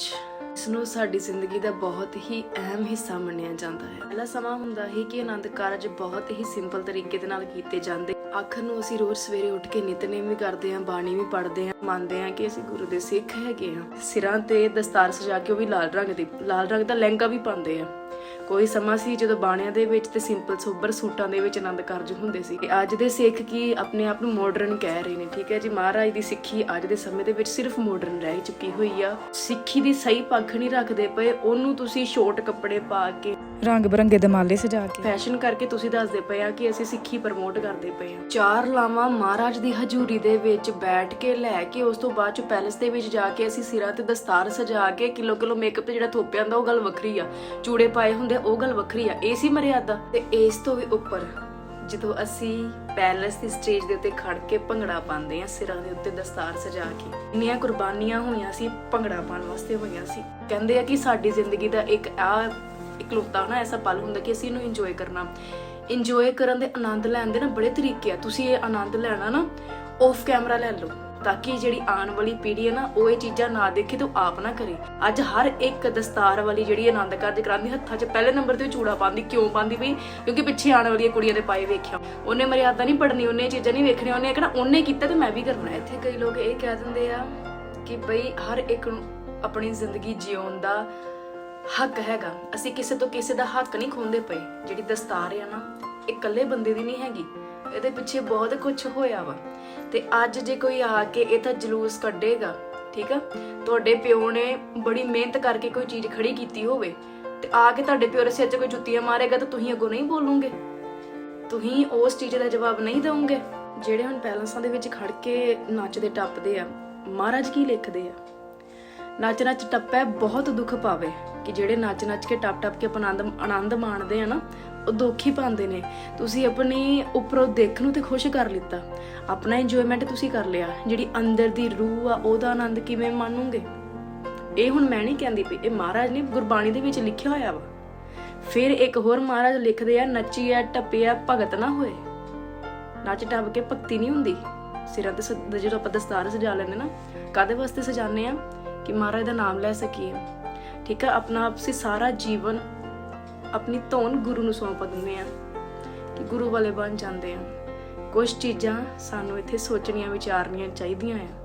ਕਾਰਜ ਇਸ ਨੂੰ ਸਾਡੀ ਜ਼ਿੰਦਗੀ ਦਾ ਬਹੁਤ ਹੀ ਅਹਿਮ ਹਿੱਸਾ ਮੰਨਿਆ ਜਾਂਦਾ ਹੈ। ਪਹਿਲਾ ਸਮਾਂ ਹੁੰਦਾ ਹੈ ਕਿ ਆਨੰਦ ਕਾਰਜ ਬਹੁਤ ਹੀ ਸਿੰਪਲ ਤਰੀਕੇ ਦੇ ਨਾਲ ਕੀਤੇ ਜਾਂਦੇ। ਆਖਰ ਨੂੰ ਅਸੀਂ ਰੋਜ਼ ਸਵੇਰੇ ਉੱਠ ਕੇ ਨਿਤਨੇਮ ਵੀ ਕਰਦੇ ਹਾਂ, ਬਾਣੀ ਵੀ ਪੜ੍ਹਦੇ ਹਾਂ, ਮੰਨਦੇ ਹਾਂ ਕਿ ਅਸੀਂ ਗੁਰੂ ਦੇ ਸਿੱਖ ਹੈਗੇ ਹਾਂ। ਸਿਰਾਂ ਤੇ ਦਸਤਾਰ ਸਜਾ ਕੇ ਉਹ ਵੀ ਲਾਲ ਰੰਗ ਦੀ, ਲਾਲ ਰੰਗ ਦਾ ਲਹਿੰਗਾ ਵੀ ਪਾਉਂਦੇ ਆ। ਕੋਈ ਸਮਾਂ ਸੀ ਜਦੋਂ ਬਾਣਿਆਂ ਦੇ ਵਿੱਚ ਤੇ ਸਿੰਪਲ ਸੋਬਰ ਸੂਟਾਂ ਦੇ ਵਿੱਚ ਆਨੰਦ ਕਾਰਜ ਹੁੰਦੇ ਸੀ ਤੇ ਅੱਜ ਦੇ ਸਿੱਖ ਕੀ ਆਪਣੇ ਆਪ ਨੂੰ ਮਾਡਰਨ ਕਹਿ ਰਹੇ ਨੇ, ਠੀਕ ਹੈ ਜੀ? ਮਹਾਰਾਜ ਦੀ ਸਿੱਖੀ ਅੱਜ ਦੇ ਸਮੇਂ ਦੇ ਵਿੱਚ ਸਿਰਫ ਮਾਡਰਨ ਰਹਿ ਚੁੱਕੀ ਹੋਈ ਆ। ਸਿੱਖੀ ਦੀ ਸਹੀ ਪੱਖ ਨਹੀਂ ਰੱਖਦੇ ਪਏ, ਉਹਨੂੰ ਤੁਸੀਂ ਸ਼ੋਰਟ ਕੱਪੜੇ ਪਾ ਕੇ ਰੰਗ ਬਰੰਗੇ ਦਮਾਲੇ ਸਜਾ ਕੇ। ਫੈਸ਼ਨ ਕਰਕੇ ਤੁਸੀਂ ਦੱਸਦੇ ਪਏ ਆ ਕਿ ਅਸੀਂ ਸਿੱਖੀ ਪ੍ਰਮੋਟ ਕਰਦੇ ਪਏ ਆ। ਚਾਰ ਲਾਵਾਂ ਮਹਾਰਾਜ ਦੀ ਹਜ਼ੂਰੀ ਦੇ ਵਿੱਚ ਬੈਠ ਕੇ ਲੈ ਕੇ, ਉਸ ਤੋਂ ਬਾਅਦ ਚ ਪੈਲਸ ਦੇ ਵਿੱਚ ਜਾ ਕੇ ਅਸੀਂ ਸਿਰਾਂ ਤੇ ਦਸਤਾਰ ਸਜਾ ਕੇ ਕਿਲੋ ਕਿਲੋ ਮੇਕਅਪ ਤੇ ਜਿਹੜਾ ਥੋਪਿਆ ਹੁੰਦਾ ਉਹ ਗੱਲ ਵੱਖਰੀ ਆ। ਚੂੜੇ ਪਾਏ ਹੁੰਦੇ ਉਹ ਗੱਲ ਵੱਖਰੀ ਆ। ਇਹ ਸੀ ਮਰਿਆਦਾ। ਤੇ ਇਸ ਤੋਂ ਵੀ ਉੱਪਰ, ਜਦੋਂ ਅਸੀਂ ਪੈਲਸ ਦੀ ਸਟੇਜ ਦੇ ਉੱਤੇ ਖੜ ਕੇ ਭੰਗੜਾ ਪਾਉਂਦੇ ਆ, ਸਿਰਾਂ ਦੇ ਉੱਤੇ ਦਸਤਾਰ ਸਜਾ ਕੇ, ਇੰਨੀਆਂ ਕੁਰਬਾਨੀਆਂ ਹੋਈਆਂ ਸੀ, ਭੰਗੜਾ ਪਾਉਣ ਵਾਸਤੇ ਹੋਈਆਂ ਸੀ। ਕਹਿੰਦੇ ਆ ਕਿ ਸਾਡੀ ਜ਼ਿੰਦਗੀ ਦਾ ਇੱਕ ਆ ਇਕਲੌਤਾ ਨਾ ਐਸਾ ਪਲ ਹੁੰਦਾ ਕਿ ਅਸੀਂ ਇਹਨੂੰ ਇੰਜੋਏ ਕਰਨਾ। ਇੰਜੋਏ ਕਰਨ ਦੇ ਆਨੰਦ ਲੈਣ ਦੇ ਨਾ ਬੜੇ ਤਰੀਕੇ ਆ। ਤੁਸੀਂ ਇਹ ਆਨੰਦ ਲੈਣਾ ਨਾ ਆਫ ਕੈਮਰਾ ਲੈ ਲਓ, ਤਾਂ ਕਿ ਜਿਹੜੀ ਆਉਣ ਵਾਲੀ ਪੀੜ੍ਹੀ ਹੈ ਨਾ, ਉਹ ਇਹ ਚੀਜ਼ਾਂ ਨਾ ਦੇਖੇ ਤੇ ਆਪ ਨਾ ਕਰੇ। ਅੱਜ ਹਰ ਇੱਕ ਦਸਤਾਰ ਵਾਲੀ ਜਿਹੜੀ ਆਨੰਦ ਕਾਰਜ ਕਰਾਂਦੀ ਹੱਥਾਂ 'ਚ ਪਹਿਲੇ ਨੰਬਰ ਤੇ ਚੂੜਾ ਪਾਉਂਦੀ, ਕਿਉਂ ਪਾਉਂਦੀ ਬਈ ਕਿਉਂਕਿ ਪਿੱਛੇ ਆਉਣ ਵਾਲੀਆਂ ਕੁੜੀਆਂ ਦੇ ਪਾਏ ਵੇਖਿਆ। ਉਹਨੇ ਮਰਿਆਦਾ ਨਹੀਂ ਪੜਨੀ ਉਹਨੇ ਇਹ ਚੀਜ਼ਾਂ ਨਹੀਂ ਵੇਖਣੀਆਂ, ਉਹਨੇ ਕਹਿਣਾ ਉਹਨੇ ਕੀਤਾ ਤੇ ਮੈਂ ਵੀ ਕਰਨਾ ਇੱਥੇ ਕਈ ਲੋਕ ਇਹ ਕਹਿ ਦਿੰਦੇ ਆ ਕਿ ਬਈ ਹਰ ਇੱਕ ਨੂੰ ਆਪਣੀ ਜ਼ਿੰਦਗੀ ਜਿਉਣ ਦਾ ਹੱਕ ਹੈਗਾ। ਅਸੀਂ ਕਿਸੇ ਤੋਂ ਕਿਸੇ ਦਾ ਹੱਕ ਨਹੀਂ ਖੋਹਦੇ ਪਏ। ਜਿਹੜੀ ਦਸਤਾਰ ਆ ਨਾ, ਇਹ ਇਕੱਲੇ ਬੰਦੇ ਦੀ ਨਹੀਂ ਹੈਗੀ। ਇਹਦੇ ਪਿੱਛੇ ਬਹੁਤ ਕੁਝ ਹੋਇਆ ਵਾ। ਤੇ ਅੱਜ ਜੇ ਕੋਈ ਆ ਕੇ ਇਹ ਤਾਂ ਜਲੂਸ ਕੱਢੇਗਾ, ਠੀਕ ਆ? ਤੁਹਾਡੇ ਪਿਓ ਨੇ ਬੜੀ ਮਿਹਨਤ ਕਰਕੇ ਕੋਈ ਚੀਜ਼ ਖੜੀ ਕੀਤੀ ਹੋਵੇ, ਤੇ ਆ ਕੇ ਤੁਹਾਡੇ ਪਿਓ ਦੇ ਸਿਰ 'ਚ ਕੋਈ ਜੁੱਤੀਆਂ ਮਾਰੇਗਾ ਤਾਂ ਤੁਸੀਂ ਅੱਗੋਂ ਨਹੀਂ ਬੋਲੋਗੇ। ਤੁਸੀਂ ਉਸ ਚੀਜ਼ ਦਾ ਜਵਾਬ ਨਹੀਂ ਦਵੋਗੇ। ਜਿਹੜੇ ਹੁਣ ਪੈਲਸਾਂ ਦੇ ਵਿੱਚ ਖੜ ਕੇ ਨੱਚਦੇ ਟੱਪਦੇ ਆ, ਮਹਾਰਾਜ ਕੀ ਲਿਖਦੇ ਆ? ਨੱਚ ਨੱਚ ਟੱਪੈ, ਬਹੁਤ ਦੁੱਖ ਪਾਵੇ। ਕਿ ਜਿਹੜੇ ਨੱਚ ਨੱਚ ਕੇ ਟੱਪ ਟੱਪ ਕੇ ਆਪਣਾ ਆਨੰਦ ਆਨੰਦ ਮਾਣਦੇ ਆ ਨਾ, ਉਹ ਦੁੱਖ ਪਾਉਂਦੇ ਨੇ। ਤੁਸੀਂ ਆਪਣੀ ਉੱਪਰੋਂ ਦੇਖ ਨੂੰ ਤੇ ਖੁਸ਼ ਕਰ ਲਿੱਤਾ। ਆਪਣਾ ਇੰਜੋਇਮੈਂਟ ਤੁਸੀਂ ਕਰ ਲਿਆ। ਜਿਹੜੀ ਅੰਦਰ ਦੀ ਰੂਹ ਆ, ਉਹਦਾ ਆਨੰਦ ਕਿਵੇਂ ਮਾਣੋਗੇ? ਇਹ ਹੁਣ ਮੈਂ ਨਹੀਂ ਕਹਿੰਦੀ ਪਈ। ਇਹ ਮਹਾਰਾਜ ਨੇ ਗੁਰਬਾਣੀ ਦੇ ਵਿੱਚ ਲਿਖਿਆ ਹੋਇਆ ਵਾ। ਫਿਰ ਇੱਕ ਹੋਰ ਮਹਾਰਾਜ ਲਿਖਦੇ ਆ ਨੱਚੀਆ ਟੱਪਿਆ ਭਗਤ ਨਾ ਹੋਏ। ਨੱਚ ਟੱਪ ਕੇ ਭਗਤੀ ਨਹੀਂ ਹੁੰਦੀ। ਸਿਰਾਂ ਤੇ ਜਦੋਂ ਆਪਾਂ ਦਸਤਾਰ ਸਜਾ ਲੈਂਦੇ ਨਾ ਕਾਦੇ ਵਾਸਤੇ ਸਜਾਉਂਦੇ ਆ? ਕਿ ਮਹਾਰਾਜ ਦਾ ਨਾਮ ਲੈ ਸਕੀਏ। ਠੀਕ ਹੈ ਆਪਣਾ ਆਪਸੀ ਸਾਰਾ ਜੀਵਨ ਆਪਣੀ ਧੌਣ ਗੁਰੂ ਨੂੰ ਸੌਂਪ ਦਿੰਦੇ ਆ ਕਿ ਗੁਰੂ ਵਾਲੇ ਬਣ ਜਾਂਦੇ ਆ। ਕੁਝ ਚੀਜ਼ਾਂ ਸਾਨੂੰ ਇੱਥੇ ਸੋਚਣੀਆਂ, ਵਿਚਾਰਨੀਆਂ ਚਾਹੀਦੀਆਂ ਆ।